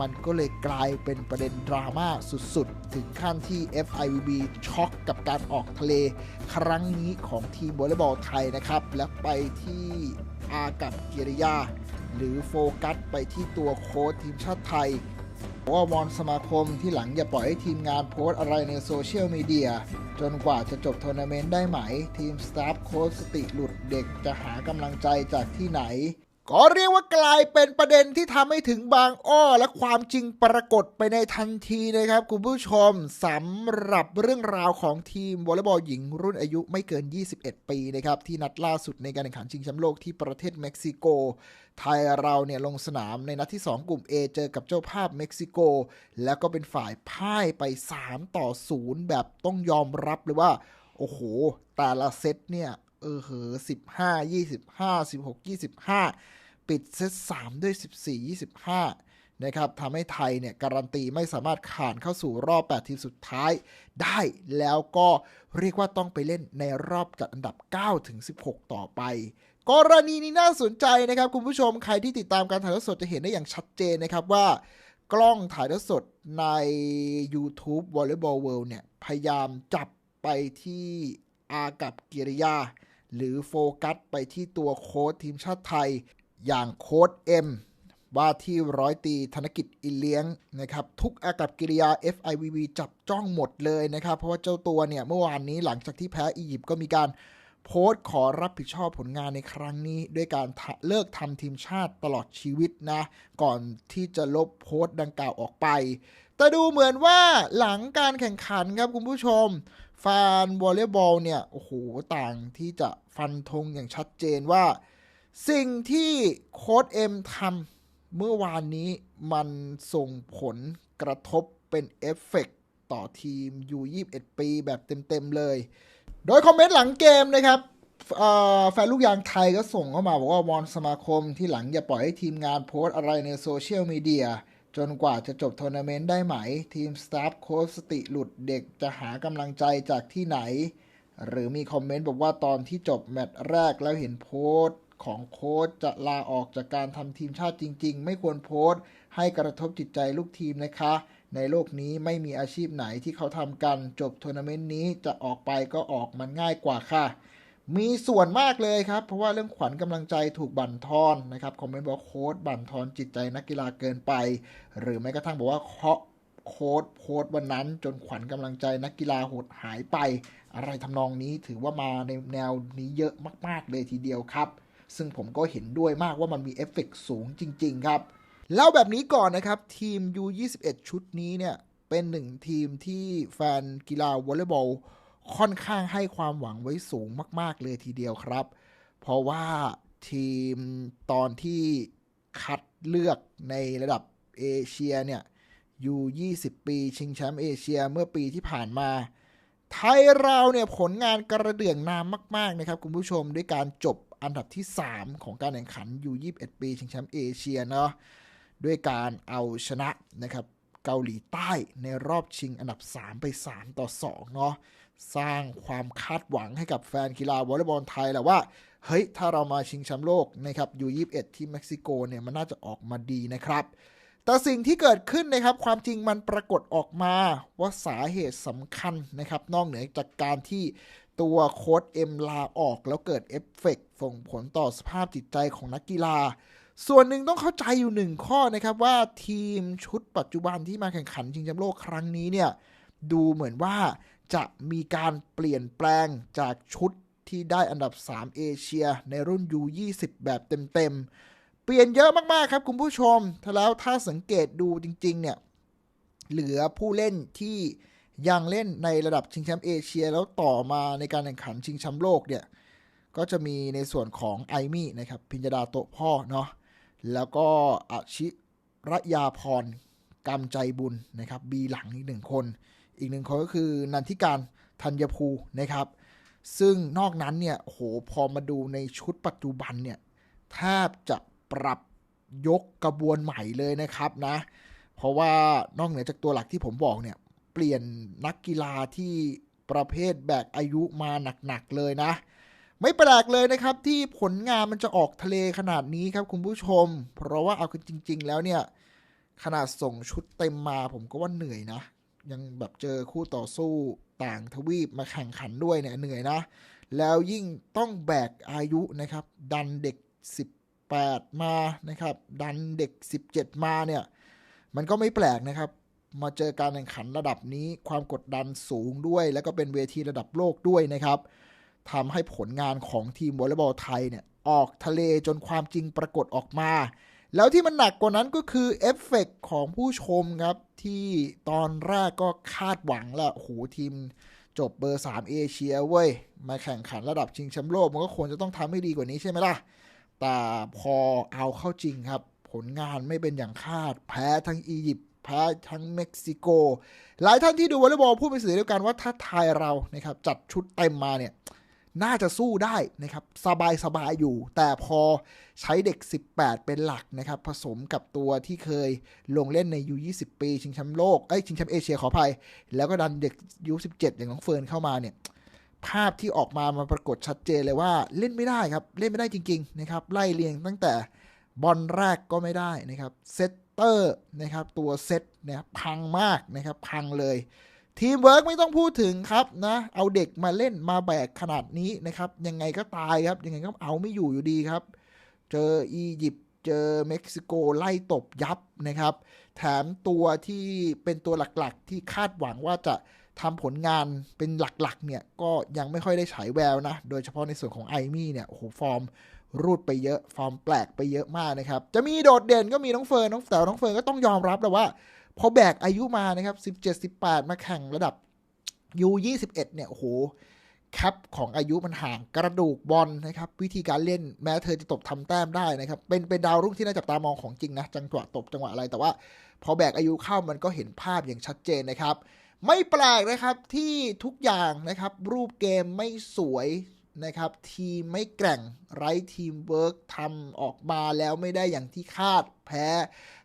มันก็เลยกลายเป็นประเด็นดราม่าสุดๆ ถึงขั้นที่ FIVB ช็อกกับการออกทะเล ครั้งนี้ของทีมวอลเลย์บอลไทยนะครับ และไปที่อากับกิริยา หรือโฟกัสไปที่ตัวโค้ชทีมชาติไทยว่าวอนสมาคมที่หลังอย่าปล่อยให้ทีมงานโพสต์อะไรในโซเชียลมีเดียจนกว่าจะจบทัวร์นาเมนต์ได้ไหม ทีมสตาฟโค้ชสติหลุดเด็กจะหากำลังใจจากที่ไหน ก็เรียกว่ากลายเป็นประเด็นที่ทำให้ถึงบางอ้อและความจริงปรากฏไปในทันทีนะครับ คุณผู้ชมสำหรับเรื่องราวของทีมวอลเลย์บอลหญิงรุ่นอายุไม่เกิน 21 ปีนะครับที่นัดล่าสุดในการแข่งขันชิงแชมป์โลกที่ประเทศเม็กซิโก ไทยเราเนี่ยลงสนามในนัดที่ 2 กลุ่ม A เจอกับเจ้าภาพเม็กซิโก แล้วก็เป็นฝ่ายพ่ายไป 3 ต่อ 0 แบบต้องยอมรับเลยว่า โอ้โห แต่ละเซตเนี่ยเออเหอ15 25 16 25 ปิดเซต3ด้วย 14 25 นะครับทำให้ไทยเนี่ยการันตีไม่สามารถผ่านเข้าสู่รอบ 8 ทีมสุดท้ายได้แล้วก็เรียกว่าต้องไปเล่นในรอบจัดอันดับ 9 ถึง 16 ต่อไปกรณีนี้น่าสนใจนะครับคุณผู้ชมใครที่ติดตามการถ่ายทอดสดจะเห็นได้อย่างชัดเจนนะครับว่ากล้องถ่ายทอดสดใน YouTube Volleyball World เนี่ย พยายามจับไปที่อากับกิริยา หรือโฟกัสไปที่ตัวโค้ชทีมชาติไทย อย่างโค้ชเอ็มว่าที่ร้อยตีธนกิจอิเลี้ยงนะครับ ทุกอากับกิริยา FIVB จับจ้องหมดเลยนะครับ เพราะว่าเจ้าตัวเนี่ย เมื่อวานนี้หลังจากที่แพ้อียิปต์ก็มีการโพสต์ขอรับผิดชอบผลงานในครั้งนี้ ด้วยการเลิกทำทีมชาติตลอดชีวิตนะ ก่อนที่จะลบโพสต์ดังกล่าวออกไป แต่ดูเหมือนว่าหลังการแข่งขันครับคุณผู้ชมแฟนวอลเลย์บอลเนี่ยโอ้โหต่างที่จะฟันธงอย่างชัดเจนว่า สิ่งที่โค้ดเอ็มทำเมื่อวานนี้มันส่งผลกระทบเป็นเอฟเฟกต์ต่อทีมยู21 ปีแบบเต็ม ๆ เลย โดยคอมเมนต์หลังเกมนะครับแฟนลูกยางไทยก็ส่งเข้ามาบอกว่าวอนสมาคมที่หลังอย่าปล่อยให้ทีมงานโพสต์อะไรในโซเชียลมีเดียจนกว่าจะจบทัวร์นาเมนต์ได้ไหม ทีมสตาฟโค้ชสติหลุดเด็กจะหากำลังใจจากที่ไหน หรือมีคอมเมนต์บอกว่าตอนที่จบแมตช์แรกแล้วเห็นโพสต์ ของโค้ชจะลาออกจากการทำทีมชาติจริง ๆ ไม่ควรโพสต์ ให้กระทบจิตใจลูกทีมนะคะ ในโลกนี้ไม่มีอาชีพไหนที่เขาทำกันจบทัวร์นาเมนต์นี้จะออกไปก็ออกมันง่ายกว่าค่ะ มีส่วนมากเลยครับ เพราะว่าเรื่องขวัญกำลังใจถูกบั่นทอนนะครับคอมเมนต์บอกโค้ดบั่นทอนจิตใจนักกีฬาเกินไป หรือแม้กระทั่งบอกว่าเคาะโค้ดโพสต์วันนั้นจนขวัญกำลังใจนักกีฬาหดหายไป อะไรทำนองนี้ถือว่ามาในแนวนี้เยอะมาก ๆ เลยทีเดียวครับ ซึ่งผมก็เห็นด้วยมากว่ามันมีเอฟเฟกต์สูงจริง ๆ ครับเล่าแบบนี้ก่อนนะครับ ทีม U21 ชุดนี้เนี่ย เป็นหนึ่งทีมที่แฟนกีฬาวอลเลย์บอลค่อนข้างให้ความหวังไว้สูงมาก ๆ เลยทีเดียวครับ เพราะว่าทีมตอนที่คัดเลือกในระดับเอเชียเนี่ยยู20 ปี ชิงแชมป์เอเชียเมื่อปีที่ผ่านมา ไทยเราเนี่ยผลงานกระเดื่องนามมาก ๆ นะครับ คุณผู้ชมด้วยการจบ อันดับที่ 3 ของการแข่งขันยู21 ปีชิงแชมป์เอเชียเนาะด้วยการเอาชนะนะครับเกาหลีใต้ในรอบชิงอันดับ 3 ไป 3 ต่อ 2 เนาะสร้างความคาดหวังให้กับแฟนกีฬาวอลเลย์บอลไทยแหละว่า เฮ้ย ถ้าเรามาชิงแชมป์โลกนะครับยู21ที่เม็กซิโกเนี่ย มันน่าจะออกมาดีนะครับ แต่สิ่งที่เกิดขึ้นนะครับ ความจริงมันปรากฏออกมาว่าสาเหตุสำคัญนะครับ นอกเหนือจากการที่ ตัวโค้ดเอ็มลาออกแล้วเกิดเอฟเฟกต์ส่งผลต่อสภาพจิตใจของนักกีฬา ส่วนหนึ่งต้องเข้าใจอยู่หนึ่งข้อนะครับว่าทีมชุดปัจจุบันที่มาแข่งขันชิงแชมป์โลกครั้งนี้เนี่ยดูเหมือนว่าจะมีการเปลี่ยนแปลงจากชุดที่ได้อันดับ 3 เอเชีย ในรุ่น U20 แบบเต็มๆ เปลี่ยนเยอะมากๆครับคุณผู้ชมถ้าแล้วถ้าสังเกตดูจริงๆ เนี่ย เหลือผู้เล่นที่ ยังเล่นในระดับชิงแชมป์เอเชียแล้วต่อมาในการแข่งขันชิงแชมป์โลกเนี่ย ก็จะมีในส่วนของไอมี่นะครับ พิญญดาโตพ่อเนาะแล้วก็อาชิรยาพรกำใจบุญนะครับบีหลังอีกหนึ่งคน อีกหนึ่งคนก็คือนันทิการธัญภูนะครับ ซึ่งนอกนั้นเนี่ยโหพอมาดูในชุดปัจจุบันเนี่ยแทบจะปรับยกกระบวนใหม่เลยนะครับนะ เพราะว่านอกเหนือจากตัวหลักที่ผมบอกเนี่ย ปลี่ยนนักกีฬาที่ประเภทแบกอายุมาหนักๆเลยนะ ไม่แปลกเลยนะครับที่ผลงานมันจะออกทะเลขนาดนี้ครับคุณผู้ชม เพราะว่าเอากันจริง ๆ แล้วเนี่ย ขนาดส่งชุดเต็มมาผมก็ว่าเหนื่อยนะ ยังแบบเจอคู่ต่อสู้ต่างทวีปมาแข่งขันด้วยเนี่ยเหนื่อยนะ แล้วยิ่งต้องแบกอายุนะครับ ดันเด็ก 18 มานะครับ ดันเด็ก 17 มาเนี่ย มันก็ไม่แปลกนะครับ มาเจอการแข่งขันระดับนี้ความกดดันสูงด้วย แล้วก็เป็นเวทีระดับโลกด้วยนะครับทำให้ผลงานของทีมวอลเลย์บอลไทยเนี่ยออกทะเลจนความจริงปรากฏออกมา แล้วที่มันหนักกว่านั้นก็คือเอฟเฟกต์ของผู้ชมครับ ที่ตอนแรกก็คาดหวังล้วโอ้โหทีมจบเบอร์ 3 เอเชียเว้ย มาแข่งขันระดับชิงแชมป์โลก มันก็ควรจะต้องทำให้ดีกว่านี้ใช่ไหมล่ะ แต่พอเอาเข้าจริงครับ ผลงานไม่เป็นอย่างคาด แพ้ทั้งอียิปต์ แพ้ทั้งเม็กซิโก หลายท่านที่ดูวอลเลย์บอลพูดเป็นเสียงเดียวกันว่าถ้าไทยเรานะครับจัดชุดเต็มมาเนี่ยน่าจะสู้ได้นะครับสบายสบายอยู่ แต่พอใช้เด็ก 18 เป็นหลักนะครับ ผสมกับตัวที่เคยลงเล่นใน U20 ปีชิงแชมป์โลก เอ้ยชิงแชมป์เอเชียขออภัย แล้วก็ดันเด็ก U17 อย่างน้องเฟิร์นเข้ามาเนี่ย ภาพที่ออกมามาปรากฏชัดเจนเลยว่าเล่นไม่ได้ครับ เล่นไม่ได้จริง ๆ นะครับ ไล่เรียงตั้งแต่บอลแรกก็ไม่ได้นะครับ เซต เตอร์นะครับตัวเซตเนี่ยพังมากนะครับพังเลยทีมเวิร์กไม่ต้องพูดถึงครับนะ เอาเด็กมาเล่นมาแบกขนาดนี้นะครับ ยังไงก็ตายครับ ยังไงก็เอาไม่อยู่อยู่ดีครับ เจออียิปต์เจอเม็กซิโกไล่ตบยับนะครับ แถมตัวที่เป็นตัวหลักๆ ที่คาดหวังว่าจะทำผลงานเป็นหลักๆ เนี่ย ก็ยังไม่ค่อยได้ฉายแววนะ โดยเฉพาะในส่วนของไอมี่เนี่ยโอ้โหฟอร์ม รูดไปเยอะฟอร์มแปลกไปเยอะมากนะครับ จะมีโดดเด่นก็มีน้องเฟิร์นน้องแต่น้องเฟิร์นก็ต้องยอมรับแล้วว่า พอแบกอายุมานะครับ 17 18 มาแข่งระดับ U21 เนี่ยโอ้โหแคปของอายุมันห่างกระดูกบอลนะครับ วิธีการเล่นแม้เธอจะตบทำแต้มได้นะครับ เป็นเป็นดาวรุ่งที่น่าจับตามองของจริงนะ จังหวะตบจังหวะอะไรแต่ว่า พอแบกอายุเข้ามันก็เห็นภาพอย่างชัดเจนนะครับ ไม่แปลกนะครับที่ทุกอย่างนะครับ รูปเกมไม่สวย นะครับทีมไม่แกร่งไร้ทีมเวิร์กทำออกมาแล้วไม่ได้อย่างที่คาดแพ้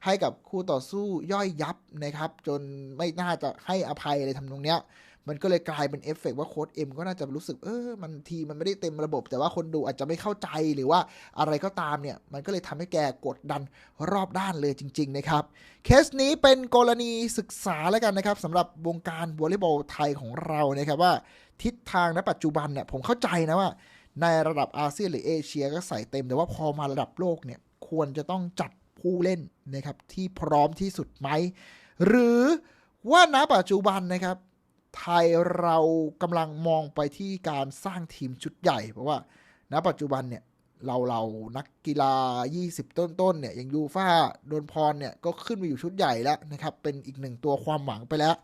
ให้กับคู่ต่อสู้ย่อยยับนะครับ จนไม่น่าจะให้อภัยอะไรทำตรงเนี้ย มันก็เลยกลายเป็นเอฟเฟกต์ว่าโค้ดเอ็มก็น่าจะรู้สึกเออมันทีมันไม่ได้เต็มระบบ แต่ว่าคนดูอาจจะไม่เข้าใจหรือว่าอะไรก็ตามเนี่ย มันก็เลยทำให้แกกดดันรอบด้านเลยจริง ๆ นะครับ เคสนี้เป็นกรณีศึกษาแล้วกันนะครับสำหรับวงการวอลเลย์บอลไทยของเรานะครับว่าทิศทางณปัจจุบันเนี่ยผมเข้าใจนะว่า ในระดับอาเซียนหรือเอเชียก็ใส่เต็มแต่ว่าพอมาระดับโลกเนี่ยควรจะต้องจัดผู้เล่นนะครับที่พร้อมที่สุดไหม หรือว่าณปัจจุบันนะครับ ไทยเรากำลังมองไปที่การสร้างทีมชุดใหญ่ เพราะว่าณปัจจุบันเนี่ยเราเรานักกีฬา 20 ต้นๆเนี่ยอย่างยูฟ่าโดนพรเนี่ยก็ขึ้นมาอยู่ชุดใหญ่แล้วนะครับเป็นอีกหนึ่งตัวความหวังไปแล้ว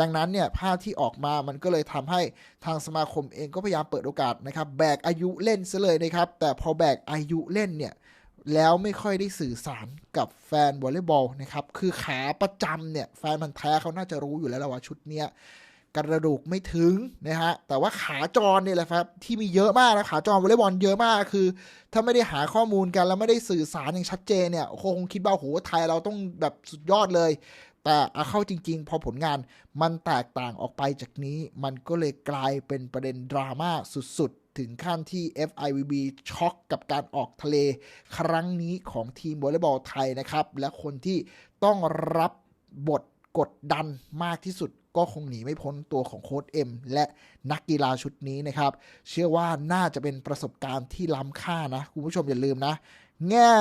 ดังนั้นเนี่ยภาพที่ออกมามันก็เลยทำให้ทางสมาคมเองก็พยายามเปิดโอกาสนะครับแบกอายุเล่นซะเลยนะครับ แต่พอแบกอายุเล่นเนี่ยแล้วไม่ค่อยได้สื่อสารกับแฟนวอลเลย์บอลนะครับคือขาประจำเนี่ยแฟนมันแท้เขาน่าจะรู้อยู่แล้วว่าชุดเนี้ย กระดูกไม่ถึงนะฮะแต่ว่าขาจรเนี่ยแหละครับที่มีเยอะมากนะขาจรวอลเลย์บอลเยอะมากคือ ถ้าไม่ได้หาข้อมูลกันแล้วไม่ได้สื่อสารอย่างชัดเจนเนี่ยคงคิดว่าโหไทยเราต้องแบบสุดยอดเลย แต่เอาเข้าจริง ๆ พอผลงานมันแตกต่างออกไปจากนี้ มันก็เลยกลายเป็นประเด็นดราม่าสุดๆถึงขั้นที่ FIVB ช็อกกับการออกทะเลครั้งนี้ของทีมวอลเลย์บอลไทยนะครับ และคนที่ต้องรับบทกดดันมากที่สุด ก็คงหนีไม่พ้นตัวของโค้ดเอ็มและนักกีฬาชุดนี้นะครับ เชื่อว่าน่าจะเป็นประสบการณ์ที่ล้ำค่านะ คุณผู้ชมอย่าลืมนะ แง่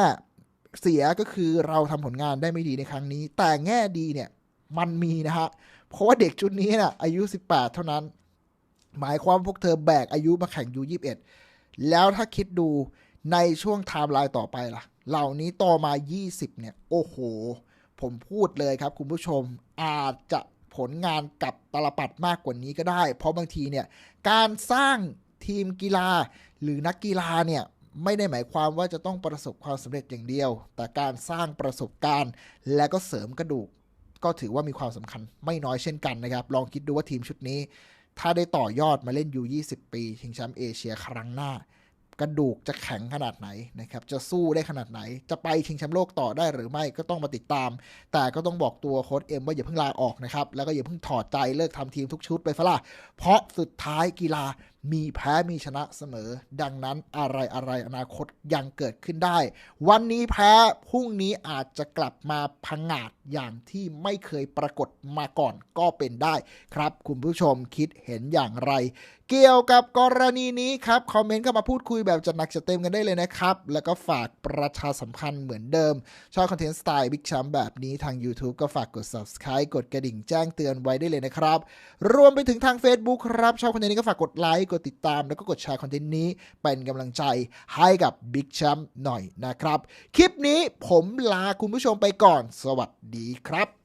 เสียก็คือเราทำผลงานได้ไม่ดีในครั้งนี้ แต่แง่ดีเนี่ยมันมีนะฮะเพราะว่าเด็กชุดนี้นะ่ะอายุ 18 เท่านั้น หมายความพวกเธอแบกอายุมาแข่งยู21 แล้วถ้าคิดดูในช่วงไทม์ไลน์ต่อไปล่ะ เหล่านี้ต่อมา 20 เนี่ย โอ้โห ผมพูดเลยครับคุณผู้ชมอาจจะ ผลงานกับตลปัดมากกว่านี้ก็ได้ เพราะบางทีเนี่ยการสร้างทีมกีฬา หรือนักกีฬาเนี่ยไม่ได้หมายความว่าจะต้องประสบความสำเร็จอย่างเดียว แต่การสร้างประสบการณ์ และก็เสริมกระดูก ก็ถือว่ามีความสำคัญไม่น้อยเช่นกันนะครับ ลองคิดดูว่าทีมชุดนี้ ถ้าได้ต่อยอดมาเล่นยู20 ปีชิงแชมป์เอเชียครั้งหน้า กระดูกจะแข็งขนาดไหนนะครับ จะสู้ได้ขนาดไหน จะไปชิงแชมป์โลกต่อได้หรือไม่ก็ต้องมาติดตาม แต่ก็ต้องบอกตัวโค้ชเอ็มว่าอย่าเพิ่งลาออกนะครับ แล้วก็อย่าเพิ่งถอดใจเลิกทำทีมทุกชุดไปฟะล่ะเพราะสุดท้ายกีฬามีแพ้มีชนะเสมอ ดังนั้นอะไรอะไรอนาคตยังเกิดขึ้นได้ วันนี้แพ้พรุ่งนี้อาจจะกลับมาพังงาดอย่างที่ไม่เคยปรากฏมาก่อนก็เป็นได้ครับ คุณผู้ชมคิดเห็นอย่างไร เกี่ยวกับกรณีนี้ครับ คอมเมนต์เข้ามาพูดคุยแบบจัดหนักจัดเต็มกันได้เลยนะครับ แล้วก็ฝากประชาสัมพันธ์เหมือนเดิม ชอบคอนเทนต์สไตล์บิ๊กชัมแบบนี้ทาง YouTube ก็ฝากกด Subscribe กดกระดิ่งแจ้งเตือนไว้ได้เลยนะครับ รวมไปถึงทาง Facebook ครับชอบคอนเทนต์นี้ก็ฝากกดไลค์กดติดตาม แล้วก็กดแชร์คอนเทนต์นี้เป็นกำลังใจให้กับ Big Champ หน่อยนะครับ คลิปนี้ผมลาคุณผู้ชมไปก่อน สวัสดีครับ